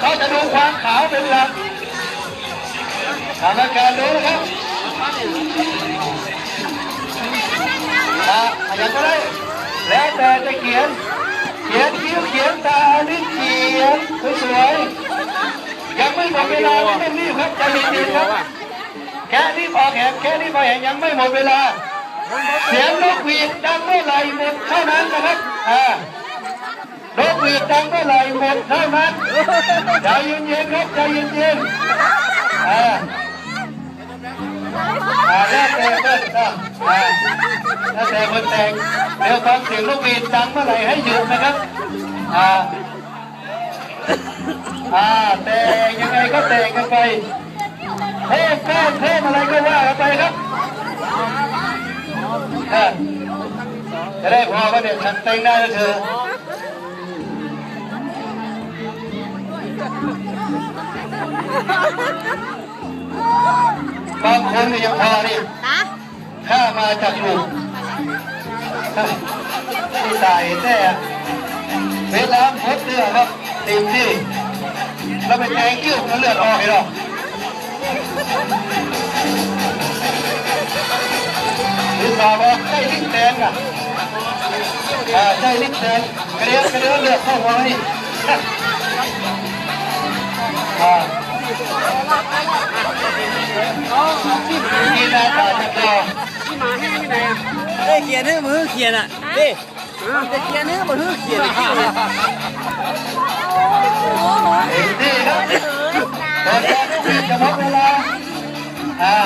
เขาจะดูความขาวเป็นหลักกรรมการดูนะครับอะอย่างก็ได้ แล้วแต่จะเขียน เขียนคิ้วเขียนตาลิ้นเขียนสวยๆยังไม่หมดเวลาไม่ต้องรีบครับใจเย็นๆครับ แค่นี้พอแขนแค่นี้พอแขนยังไม่หมดเวลา เสียงนกหวีดดัร่หมดเท่านั้นนะครับอ่านกหวี ดดังเมื่อไหร่หมดเท่านั้นใจเย็นๆครับใจเย็นๆอ่าอ่าแล้วแต่เพื่อนครับอ่าแล้วแต่คนแต่งเดี๋ยวฟังเสียงนกหวีดดังเมื่อไหร่ให้หยุดนะครับอ่าอ่าแต่ยังไงก็แต่งกันไปเพิ่มแป้งเพิ่มอะไรก็ว่ากันไปครับอะจะได้พอว่าเนี่ยฉันแต่งได้แล้วเธอ บางคนเนี่ยยังพอนี่นะข้ามาจากหลุมที่ตายแต่เวลาพดเลือดครับเต็มที่แล้วไปแทงกิ้วแล้วเลือดออกให้เราหรือสาวว่าใช่ลิ้นแทงอะอ่าใช่ลิ้นแทงกระเดียวกระเดียวเลือดเข้าหัวนี่ เอ้ยเขียนให้มือเขียนอะเด้จะเขียนให้มือเขียนอะเต็มที่ครับตอนแรกจะหมดเวลาอ่า